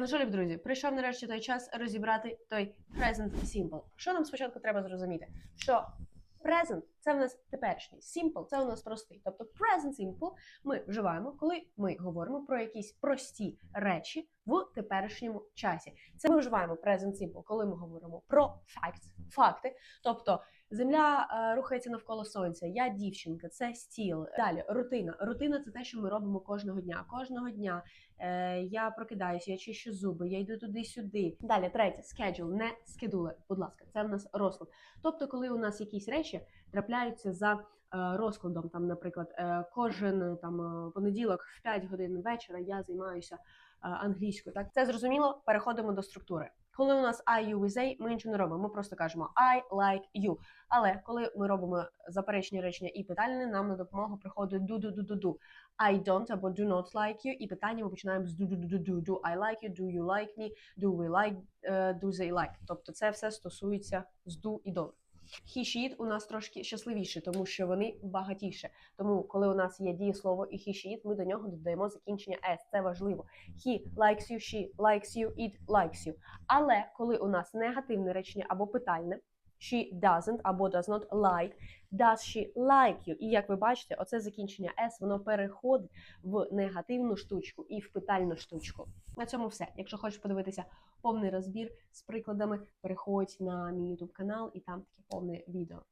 Ну що, любі друзі, прийшов нарешті той час розібрати той present symbol. Що нам спочатку треба зрозуміти? Що present – це в нас теперішній, simple – це у нас простий. Тобто present simple ми вживаємо, коли ми говоримо про якісь прості речі в теперішньому часі. Це ми вживаємо present simple, коли ми говоримо про facts, факти. Тобто земля е, рухається навколо сонця, я дівчинка, це стіл. Далі рутина. Рутина це те, що ми робимо кожного дня. Кожного дня е, я прокидаюся, я чищу зуби, я йду туди-сюди. Далі, третє, schedule, не скедули, будь ласка, це в нас розклад. Тобто, коли у нас якісь речі трапляються за е, розкладом, там, наприклад, е, кожен е, там понеділок в 5 годин вечора я займаюся англійською. Так, це зрозуміло. Переходимо до структури. Коли у нас I, you, we, they, ми нічого не робимо. Ми просто кажемо I like you. Але коли ми робимо заперечні речення і питальне, нам на допомогу приходить do. I don't або do not like you. І питання ми починаємо з do, do, I like you? Do you like me? Do we like? do they like? Тобто це все стосується з do і don't. She, у нас трошки щасливіше, тому що вони багатіше. Тому, коли у нас є дієслово і хішіт, ми до нього додаємо закінчення s. Це важливо. He likes you, she likes you, it likes you. Але коли у нас негативне речення або питальне, she doesn't або does not like, does she like you. І як ви бачите, оце закінчення s, воно переходить в негативну штучку і в питальну штучку. На цьому все. Якщо хочеш подивитися повний розбір з прикладами, переходь на мій YouTube канал і там таке повне відео.